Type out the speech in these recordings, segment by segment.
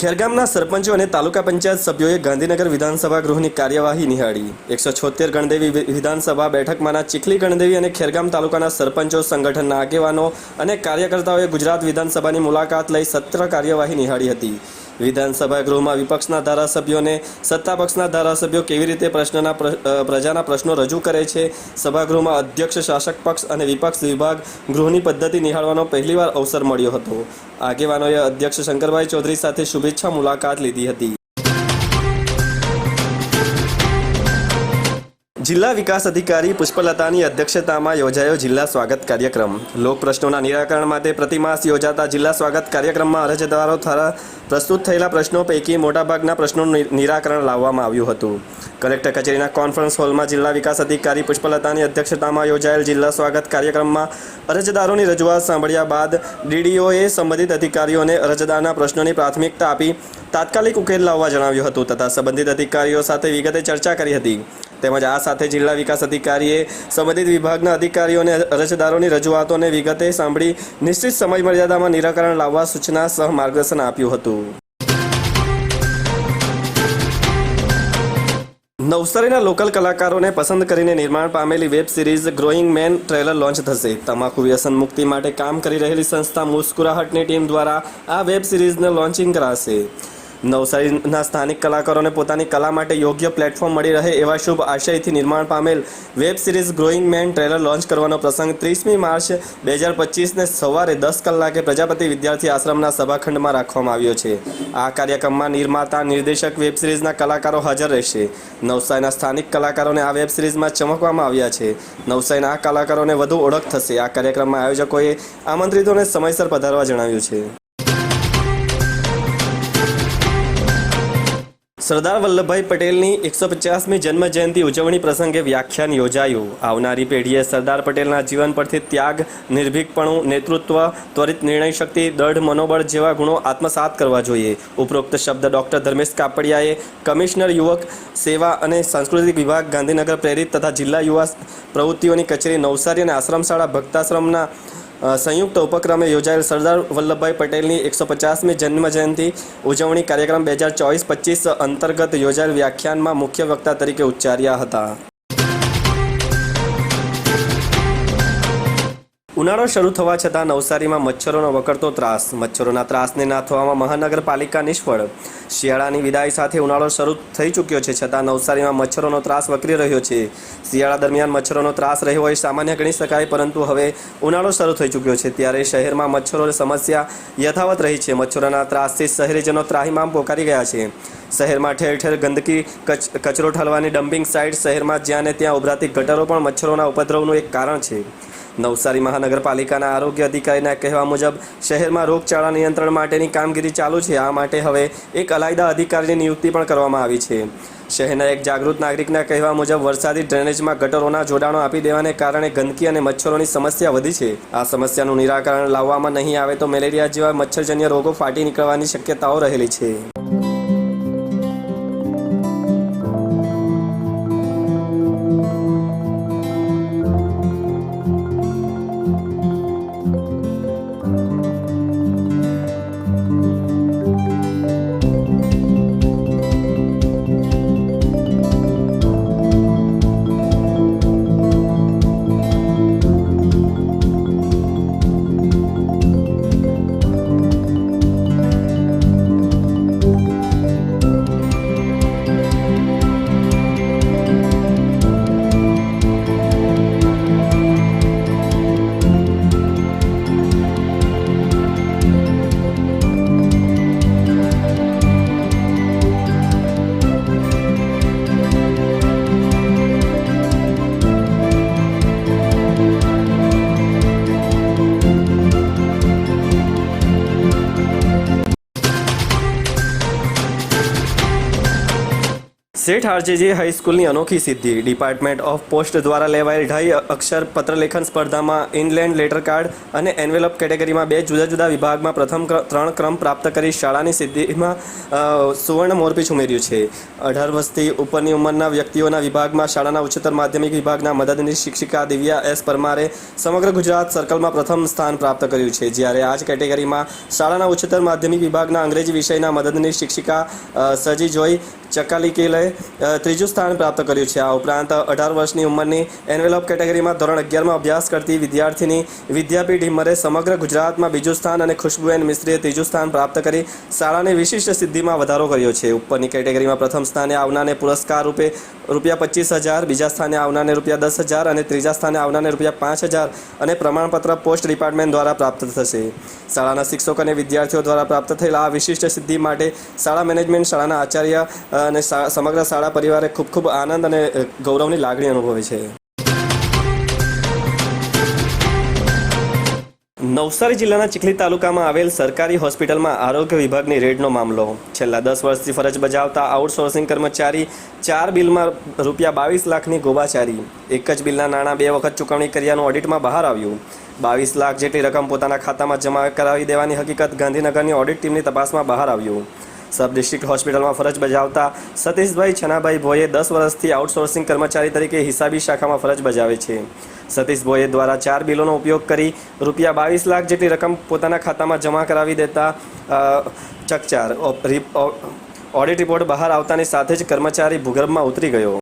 ખેરગામના સરપંચો અને તાલુકા પંચાયત સભ્યોએ ગાંધીનગર વિધાનસભા ગૃહની કાર્યવાહી નિહાળી. એકસો છોતેર ગણદેવી વિધાનસભા બેઠકમાંના ચીખલી ગણદેવી અને ખેરગામ તાલુકાના સરપંચો, સંગઠનના આગેવાનો અને કાર્યકર્તાઓએ ગુજરાત વિધાનસભાની મુલાકાત લઈ સત્ર કાર્યવાહી નિહાળી હતી. વિધાનસભા ગૃહમાં વિપક્ષના ધારાસભ્યોને સત્તા પક્ષના ધારાસભ્યો કેવી રીતે પ્રશ્નના પ્ર- પ્રજાના પ્રશ્નો રજૂ કરે છે? સભાગૃહમાં અધ્યક્ષ, શાસક પક્ષ અને વિપક્ષ વિભાગ ગૃહની પદ્ધતિ નિહાળવાનો પહેલીવાર અવસર મળ્યો હતો. આગેવાનોએ અધ્યક્ષ શંકરભાઈ ચૌધરી સાથે શુભેચ્છા મુલાકાત લીધી હતી. જિલ્લા વિકાસ અધિકારી પુષ્પલતાની અધ્યક્ષતામાં યોજાયો જિલ્લા સ્વાગત કાર્યક્રમ. લોક પ્રશ્નોના નિરાકરણ માટે પ્રતિમાસ યોજાતા જિલ્લા સ્વાગત કાર્યક્રમમાં અરજદારો દ્વારા પ્રસ્તુત થયેલા પ્રશ્નો પૈકી મોટાભાગના પ્રશ્નોનું નિરાકરણ લાવવામાં આવ્યું હતું. કલેક્ટર કચેરીના કોન્ફરન્સ હોલમાં જિલ્લા વિકાસ અધિકારી પુષ્પલતાની અધ્યક્ષતામાં યોજાયેલ જિલ્લા સ્વાગત કાર્યક્રમમાં અરજદારોની રજૂઆત સાંભળ્યા બાદ ડીડીઓએ સંબંધિત અધિકારીઓને અરજદારના પ્રશ્નોની પ્રાથમિકતા આપી તાત્કાલિક ઉકેલ લાવવા જણાવ્યું હતું તથા સંબંધિત અધિકારીઓ સાથે વિગતે ચર્ચા કરી હતી. તેમજ આ સાથે જિલ્લા વિકાસ અધિકારીએ સંબંધિત વિભાગના અધિકારીઓને અરજદારોની રજૂઆતોને વિગતે સાંભળી નિશ્ચિત સમય મર્યાદામાં નિરાકરણ લાવવા સૂચના સહ માર્ગદર્શન આપ્યું હતું. નવસારીના લોકલ કલાકારોને પસંદ કરીને નિર્માણ પામેલી web series growing man trailer launch થશે. તમાકુ વ્યસન મુક્તિ માટે કામ કરી રહેલી સંસ્થા મુસ્કુરાહટની ટીમ દ્વારા આ વેબ સિરીઝને લોન્ચિંગ કરાશે. નવસારીના સ્થાનિક કલાકારોને પોતાની કલા માટે યોગ્ય પ્લેટફોર્મ મળી રહે એવા શુભ આશયથી નિર્માણ પામેલ web series growing man trailer launch કરવાનો પ્રસંગ ત્રીસમી માર્ચ બે હજાર પચીસને સવારે દસ કલાકે પ્રજાપતિ વિદ્યાર્થી આશ્રમના સભાખંડમાં રાખવામાં આવ્યો છે. આ કાર્યક્રમમાં નિર્માતા, નિર્દેશક વેબ સિરીઝના કલાકારો હાજર રહેશે. નવસારીના સ્થાનિક કલાકારોને આ વેબ સિરીઝમાં ચમકવામાં આવ્યા છે. નવસારીના આ કલાકારોને વધુ ઓળખ થશે. આ કાર્યક્રમમાં આયોજકોએ આમંત્રિતોને સમયસર પધારવા જણાવ્યું છે. સરદાર વલ્લભભાઈ પટેલની એકસો પચાસમી જન્મ જયંતિ ઉજવણી પ્રસંગે વ્યાખ્યાન યોજાયું. આવનારી પેઢીએ સરદાર પટેલના જીવન પરથી ત્યાગ, નિર્ભીકપણું, નેતૃત્વ, ત્વરિત નિર્ણય શક્તિ, દઢ મનોબળ જેવા ગુણો આત્મસાત કરવા જોઈએ. ઉપરોક્ત શબ્દ ડોક્ટર ધર્મેશ કાપડિયાએ કમિશનર યુવક, સેવા અને સાંસ્કૃતિક વિભાગ ગાંધીનગર પ્રેરિત તથા જિલ્લા યુવા પ્રવૃત્તિઓની કચેરી નવસારી અને આશ્રમશાળા ભક્તાશ્રમના સંયુક્ત ઉપક્રમે યોજાયેલ સરદાર વલ્લભભાઈ પટેલની એકસો પચાસમી જન્મજયંતિ ઉજવણી કાર્યક્રમ બે હજાર ચોવીસ પચીસ અંતર્ગત યોજાયેલ વ્યાખ્યાનમાં મુખ્ય વક્તા તરીકે ઉચ્ચાર્યા હતા. ઉનાળો શરૂ થવા છતાં નવસારીમાં મચ્છરોનો વકરતો ત્રાસ. મચ્છરોના ત્રાસને નાથવામાં મહાનગરપાલિકા નિષ્ફળ. શિયાળાની વિદાય સાથે ઉનાળો શરૂ થઈ ચૂક્યો છે છતાં નવસારીમાં મચ્છરોનો ત્રાસ વકરી રહ્યો છે. શિયાળા દરમિયાન મચ્છરોનો ત્રાસ રહ્યો હોય સામાન્ય ગણી શકાય, પરંતુ હવે ઉનાળો શરૂ થઈ ચૂક્યો છે ત્યારે શહેરમાં મચ્છરોની સમસ્યા યથાવત રહી છે. મચ્છરોના ત્રાસથી શહેરીજનો ત્રાહિમામ પોકારી ગયા છે. શહેરમાં ઠેર ઠેર ગંદકી, કચ- કચરો ઠલવાની ડમ્પિંગ સાઇટ શહેરમાં જ્યાં ને ત્યાં ઉભરાતી ગટરો પણ મચ્છરોના ઉપદ્રવનું એક કારણ છે. નવસારી મહાનગરપાલિકાના આરોગ્ય અધિકારીના કહેવા મુજબ, શહેરમાં રોગચાળા નિયંત્રણ માટેની કામગીરી ચાલુ છે. આ માટે હવે એક અલાયદા અધિકારીની નિયુક્તિ પણ કરવામાં આવી છે. શહેરના એક જાગૃત નાગરિકના કહેવા મુજબ, વરસાદી ડ્રેનેજમાં ગટરોના જોડાણો આપી દેવાને કારણે ગંદકી અને મચ્છરોની સમસ્યા વધી છે. આ સમસ્યાનું નિરાકરણ લાવવામાં નહીં આવે તો મેલેરિયા જેવા મચ્છરજન્ય રોગો ફાટી નીકળવાની શક્યતાઓ રહેલી છે. શેઠ આરજેજી હાઈસ્કૂલની અનોખી સિદ્ધિ. ડિપાર્ટમેન્ટ ઓફ પોસ્ટ દ્વારા લેવાયેલ ઢાઈ અક્ષર પત્રલેખન સ્પર્ધામાં ઇનલેન્ડ લેટર કાર્ડ અને એન્વેલપ કેટેગરીમાં બે જુદા જુદા વિભાગમાં પ્રથમ ત્રણ ક્રમ પ્રાપ્ત કરી શાળાની સિદ્ધિમાં સુવર્ણ મોરપીછ ઉમેર્યું છે. અઢાર વર્ષથી ઉપરની ઉંમરના વ્યક્તિઓના વિભાગમાં શાળાના ઉચ્ચતર માધ્યમિક વિભાગના મદદનીશ શિક્ષિકા દિવ્યા એસ. પરમારે સમગ્ર ગુજરાત સર્કલમાં પ્રથમ સ્થાન પ્રાપ્ત કર્યું છે. જ્યારે આ જ કેટેગરીમાં શાળાના ઉચ્ચતર માધ્યમિક વિભાગના અંગ્રેજી વિષયના મદદનીશ શિક્ષિકા સજી જોઈ ચકાલીકેલે ત્રીજું સ્થાન પ્રાપ્ત કર્યું છે. આ ઉપરાંત અઢાર વર્ષની ઉંમરની એન્વેલોપ કેટેગરીમાં ધોરણ અગિયારમાં અભ્યાસ કરતી વિદ્યાર્થીની વિદ્યાપીઠ હિમરે સમગ્ર ગુજરાતમાં બીજું સ્થાન અને ખુશ્બુબેન મિસ્ત્રીએ ત્રીજું સ્થાન પ્રાપ્ત કરી શાળાની વિશિષ્ટ સિદ્ધિમાં વધારો કર્યો છે. ઉપરની કેટેગરીમાં પ્રથમ સ્થાને આવનારને પુરસ્કાર રૂપે રૂપિયા પચીસ હજાર, બીજા સ્થાને આવનારને રૂપિયા દસ હજાર અને ત્રીજા સ્થાને આવનારને રૂપિયા પાંચ હજાર અને પ્રમાણપત્ર પોસ્ટ ડિપાર્ટમેન્ટ દ્વારા પ્રાપ્ત થશે. શાળાના શિક્ષકો અને વિદ્યાર્થીઓ દ્વારા પ્રાપ્ત થયેલા આ વિશિષ્ટ સિદ્ધિ માટે શાળા મેનેજમેન્ટ શાળાના આચાર્ય અને સમગ્ર શાળા પરિવારે ખૂબ ખૂબ આનંદ અને ગૌરવની લાગણી અનુભવી છે. નવસારી જિલ્લાના ચીખલી તાલુકામાં આવેલ સરકારી હોસ્પિટલમાં આરોગ્ય વિભાગની રેડનો મામલો. છેલ્લા દસ વર્ષથી ફરજ બજાવતા આઉટસોર્સિંગ કર્મચારી ચાર બિલમાં રૂપિયા બાવીસ લાખની ગોબાચારી. એક જ બિલના નાણાં બે વખત ચૂકવણી કર્યાનું ઓડિટમાં બહાર આવ્યું. બાવીસ લાખ જેટલી રકમ પોતાના ખાતામાં જમા કરાવી દેવાની હકીકત ગાંધીનગરની ઓડિટ ટીમની તપાસમાં બહાર આવ્યું. સબ ડિસ્ટ્રિક્ટ હોસ્પિટલમાં ફરજ બજાવતા સતીશભાઈ છનાભાઈ ભોઈએ દસ વર્ષથી આઉટસોર્સિંગ કર્મચારી તરીકે હિસાબી શાખામાં ફરજ બજાવે છે. સતીશ ભોઈએ દ્વારા ચાર બિલોનો ઉપયોગ કરી રૂપિયા બાવીસ લાખ જેટલી રકમ પોતાના ખાતામાં જમા કરાવી દેતા ચકચાર. ઓડિટ રિપોર્ટ બહાર આવતાની સાથે જ કર્મચારી ભૂગર્ભમાં ઉતરી ગયો.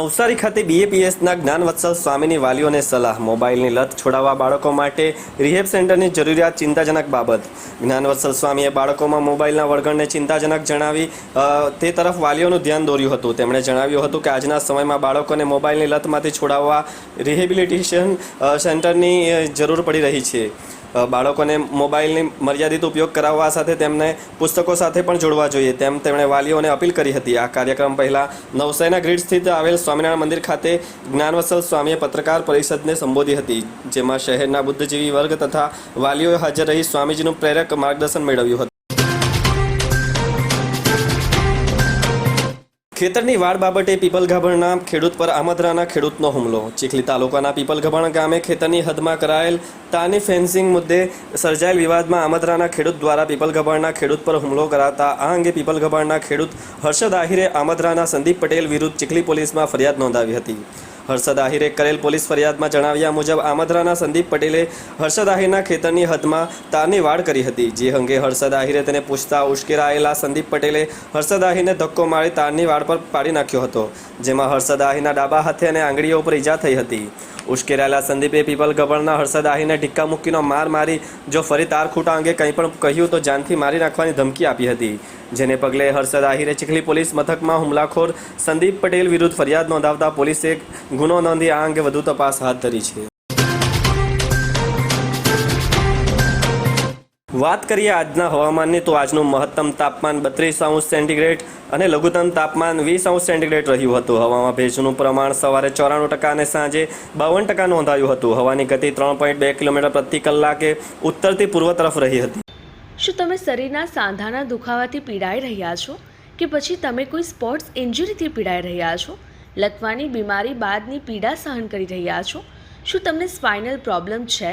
નવસારી ખાતે બીએપીએસના જ્ઞાનવત્સલ સ્વામીની વાલીઓને સલાહ. મોબાઈલની લત છોડાવવા બાળકો માટે રિહેબ સેન્ટરની જરૂરિયાત ચિંતાજનક બાબત. જ્ઞાનવત્સલ સ્વામીએ બાળકોમાં મોબાઈલના વળગણને ચિંતાજનક જણાવી તે તરફ વાલીઓનું ધ્યાન દોર્યું હતું. તેમણે જણાવ્યું હતું કે આજના સમયમાં બાળકોને મોબાઈલની લતમાંથી છોડાવવા રિહેબિલિટેશન સેન્ટરની જરૂર પડી રહી છે. બાળકોને મોબાઈલની મર્યાદિત ઉપયોગ કરાવવા સાથે તેમને પુસ્તકો સાથે પણ જોડવા જોઈએ તેમ તેમણે વાલીઓને અપીલ કરી હતી. આ કાર્યક્રમ પહેલા નવસારીના ગ્રીડ સ્થિત આવેલ સ્વામિનારાયણ મંદિર ખાતે જ્ઞાનવત્સલ સ્વામીએ પત્રકાર પરિષદને સંબોધી હતી, જેમાં શહેરના બુદ્ધિજીવી વર્ગ તથા વાલીઓએ હાજર રહી સ્વામીજીનું પ્રેરક માર્ગદર્શન મેળવ્યું હતું. ખેતરની વાડ બાબતે પીપલગાભણના ખેડૂત પર આમદરાના ખેડૂતનો હુમલો. ચીખલી તાલુકાના પીપલગભણ ગામે ખેતરની હદમાં કરાયેલ તાની ફેન્સિંગ મુદ્દે સર્જાયેલ વિવાદમાં આમદરાના ખેડૂત દ્વારા પીપલગભણના ખેડૂત પર હુમલો કરાતા આ અંગે પીપલગભણના ખેડૂત હર્ષદ આહિરે આમદરાના સંદીપ પટેલ વિરુદ્ધ ચીખલી પોલીસમાં ફરિયાદ નોંધાવી હતી. હર્ષદ આહિરે કરેલ પોલીસ ફરિયાદમાં જણાવ્યા મુજબ આમદરાના સંદીપ પટેલે હર્ષદ આહિરના ખેતરની હદમાં તારની વાડ કરી હતી. જે અંગે હર્ષદ આહિરે તેને પૂછતા ઉશ્કેરાયેલા સંદીપ પટેલે હર્ષદ આહિરને ધક્કો મારી તારની વાડ પર પાડી નાખ્યો હતો, જેમાં હર્ષદ આહિરના ડાબા હાથે અને આંગળીઓ ઉપર ઈજા થઈ હતી. ઉશ્કેરાયેલા સંદીપે પીપલ ગબણના હર્ષદ આહીને ઢિક્કા મૂકીનો માર મારી, જો ફરી તાર ખૂટા અંગે કંઈ પણ કહ્યું તો જાનથી મારી નાખવાની ધમકી આપી હતી. જેને પગલે હર્ષદ આહીરે ચીખલી પોલીસ મથકમાં હુમલાખોર સંદીપ પટેલ વિરુદ્ધ ફરિયાદ નોંધાવતા પોલીસે ગુનો નોંધી આ અંગે વધુ તપાસ હાથ ધરી છે. વાત કરીએ આજના હવામાનની, તો આજનું મહત્તમ તાપમાન બત્રીસ અંશ સેન્ટીગ્રેડ અને લઘુત્તમ તાપમાન વીસ અંશ સેન્ટીગ્રેડ રહ્યું હતું. હવામાં ભેજનું પ્રમાણ સવારે ચોરાણું ટકા અને સાંજે બાવન ટકા નોંધાયું હતું. હવાની ગતિ ત્રણ પોઈન્ટ બે કિલોમીટર પ્રતિ કલાકે ઉત્તરથી પૂર્વ તરફ રહી હતી. શું તમે શરીરના સાંધાના દુખાવાથી પીડાઈ રહ્યા છો? કે પછી તમે કોઈ સ્પોર્ટ્સ ઇન્જરીથી પીડાઈ રહ્યા છો? લકવાની બીમારી બાદની પીડા સહન કરી રહ્યા છો? શું તમને સ્પાઇનલ પ્રોબ્લેમ છે?